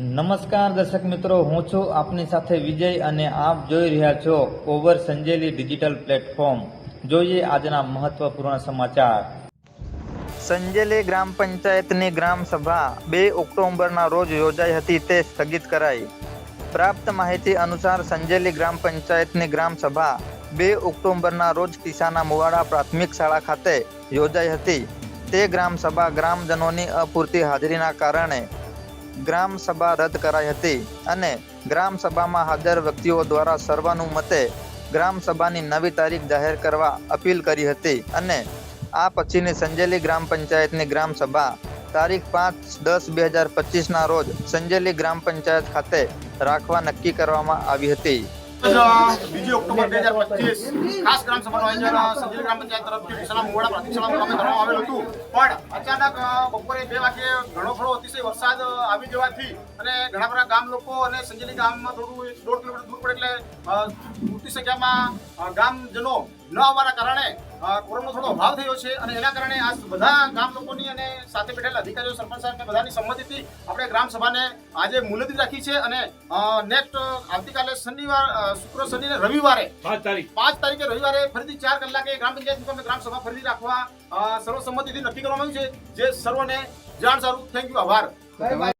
નમસ્કાર દર્શક મિત્રો, હું છું આપની સાથે વિજય અને આપ જોઈ રહ્યા છો ઓવર સંજેલી ડિજિટલ પ્લેટફોર્મ. જોઈએ આજના મહત્વપૂર્ણ સમાચાર. સંજેલી ગ્રામ પંચાયતની ગ્રામ સભા બે ઓક્ટોબરના રોજ યોજાઈ હતી તે સ્થગિત કરાઈ. પ્રાપ્ત માહિતી અનુસાર સંજેલી ગ્રામ પંચાયતની ગ્રામ સભા બે ઓક્ટોબરના રોજ ટીસાના મુવાડા પ્રાથમિક શાળા ખાતે યોજાઈ હતી. તે ગ્રામ સભા ગ્રામજનોની અપૂરતી હાજરીના કારણે ગ્રામ સભા રદ કરાઈ હતી અને ગ્રામ સભામાં હાજર વ્યક્તિઓ દ્વારા સર્વાનુમતે ગ્રામ સભાની નવી તારીખ જાહેર કરવા અપીલ કરી હતી અને આ પછીની સંજેલી ગ્રામ પંચાયતની ગ્રામ સભા તારીખ પાંચ દસ બે હજાર પચીસના રોજ સંજેલી ગ્રામ પંચાયત ખાતે રાખવા નક્કી કરવામાં આવી હતી. બીજી ઓક્ટોબર બે હજાર પચીસ ખાસ ગ્રામ સભાનું આયોજન સંજય ગ્રામ પંચાયત તરફથી ડીસાના મોડા પ્રાથમિક શાળામાં કરવામાં આવેલું હતું. પણ અચાનક બપોરે બે વાગે ઘણો ખરો અતિશય વરસાદ આવી જવાથી અને ઘણા બધા ગામ લોકો અને સંજેલી ગામમાં થોડું દોઢ કિલોમીટર દૂર પડે એટલે મોટી સંખ્યામાં ગામજનો ન આવવાના કારણે કોરોનાનો થોડો અભાવ થયો છે અને એના કારણે આ બધા ગામ લોકોની અને સાથે બેઠેલા અધિકારીઓ સરપંચ સાહેબને બધાની સંમતિથી આપણે ગ્રામ સભાને આજે મુલતવી રાખી છે અને નેક્સ્ટ આવતીકાલે શનિવાર શુક્ર શનિ રવિવારે પાંચ તારીખ. પાંચ તારીખે રવિવારે ફરીથી ચાર કલાકે ગ્રામ પંચાયત મુકામે ગ્રામ સભા ફરીથી રાખવા સર્વસંમતિથી નક્કી કરવામાં આવ્યું છે. જે સર્વને જાણ સારું. થેન્ક યુ આભાર.